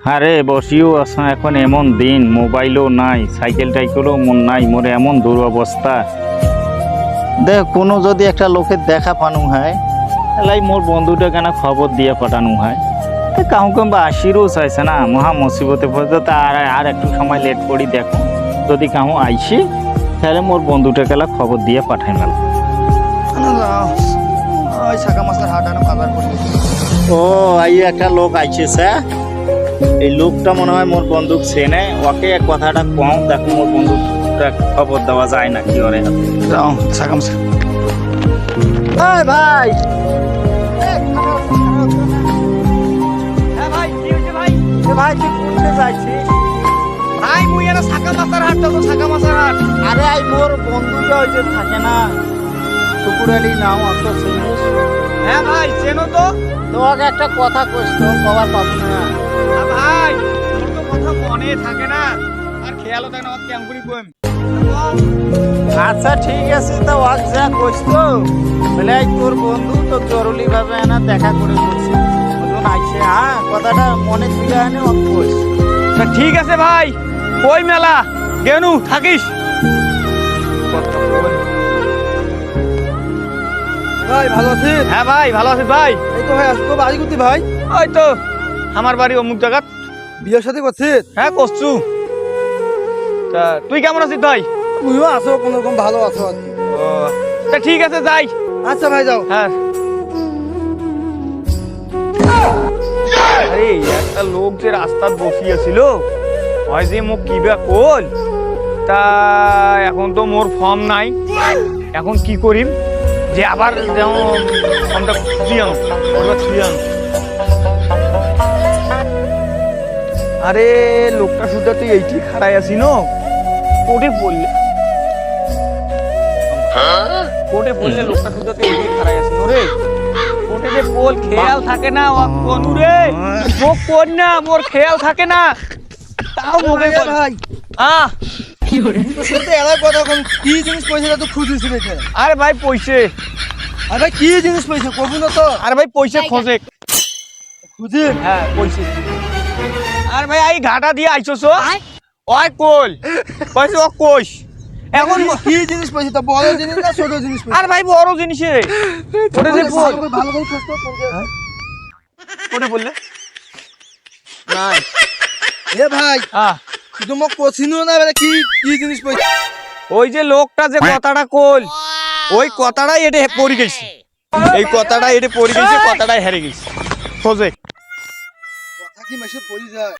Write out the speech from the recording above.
আরে বসিও আসা এখন। এমন দিন মোবাইলও নাই সাইকেল টাইকেলও মন নাই মোর এমন দুরবস্থা। দেখ কোনো যদি একটা লোকের দেখা পানু হয় তাহলে মোর বন্ধুটা কেন খবর দিয়ে পাঠানো হয়। তো কাহু কেউ বা আসিরও চাইছে না মহা মুসিবতে পড়ছে তা আর আর একটু সময় লেট করি দেখো। যদি কাহু আইসি তাহলে মোর বন্ধুটা কেলা খবর দিয়ে পাঠাই মেলা। ও আই একটা লোক আইছে এই লোকটা মনে হয় মোর বন্দুক চেনে ওকে এক কথাটা কম দেখো মোর বন্দুকটা খবর দেওয়া যায় না কি ওরে শাকা ভাই! হ্যাঁ ভাই ভাই? তুই মুই এরা হাট আরে আই মোর বন্ধুটা ওই যে থাকে না শুকুরালি নাও অত চিনিস হ্যাঁ ভাই চেনো তো। তোমাকে একটা কথা কইস তো কবার পাবো না। হ্যাঁ ভাই তোর তো কথা মনে থাকে না। আর খেয়ালও থাকে না আমার কেমন করি কইম। আচ্ছা ঠিক আছে তো ওয়াক যা কইস তো। বলে তোর বন্ধু তো জরুরি ভাবে না দেখা করে বলছে। বলুন আইসে হ্যাঁ কথাটা মনে তুলে আনে ওকে কইস। তা ঠিক আছে ভাই কই মেলা? গেনু থাকিস। ভাই ভালো আছিস হ্যাঁ ভাই ভালো আছিস ভাই। এই তো ভাই আসতো বাড়ি করতে ভাই। ওই তো আমার বাড়ি অমুক জায়গা। বিয়ের সাথে করছিস হ্যাঁ করছু। তা তুই কেমন আছিস ভাই? তুইও আছো কোনো রকম ভালো আছো আর কি। তা ঠিক আছে যাই। আচ্ছা ভাই যাও। হ্যাঁ। আরে একটা লোক যে রাস্তাত বসিয়েছিল হয় যে মোক কিবা কল? তা এখন তো মোর ফর্ম নাই। এখন কি করিম? যে আবার যেমন ফর্মটা খুঁজিয়ে আনো ফর্মটা আরে লোকটা শুধু তুই এইটি খাড়াই আছি ন? কোটে পড়লে কোটে পড়লে লোকটা শুধু তুই এইটি খাড়াই আছি রে? কোটে যে বল খেয়াল থাকে না ও কোনু রে। মোক কোন না মোর খেয়াল থাকে না। তাও মোকে ভাই। আহ। তো এলাই কথা এখন কি জিনিস পয়সা তো খুঁজিস রেখে আরে ভাই পয়সে। আর ভাই কি জিনিস পয়সা? কবু না তো। আরে ভাই পয়সা খোঁজে। খুঁজি? হ্যাঁ পয়সে। আর ভাই এই ঘাটা দিয়ে আইছস ওই কোল পয়সা ও কোষ এখন ম- কি জিনিস পয়সা? তো বড় জিনিস না ছোট জিনিস আর ভাই বড় জিনিসে। ওটা যে ভালো করে ভালো করে খোঁজ তো বললে নাই এ ভাই। আহ। তুই তো মোক কছিনও না মানে কি কি জিনিস পাইছি ওই যে লোকটা যে কথাটা কল ওই কথাটাই এটা পড়ে গেছে। এই কথাটা এটা পড়ে গেছে কথাটাই হেরে গেছে। খোঁজে। কথা কি মাসে পড়ি যায়?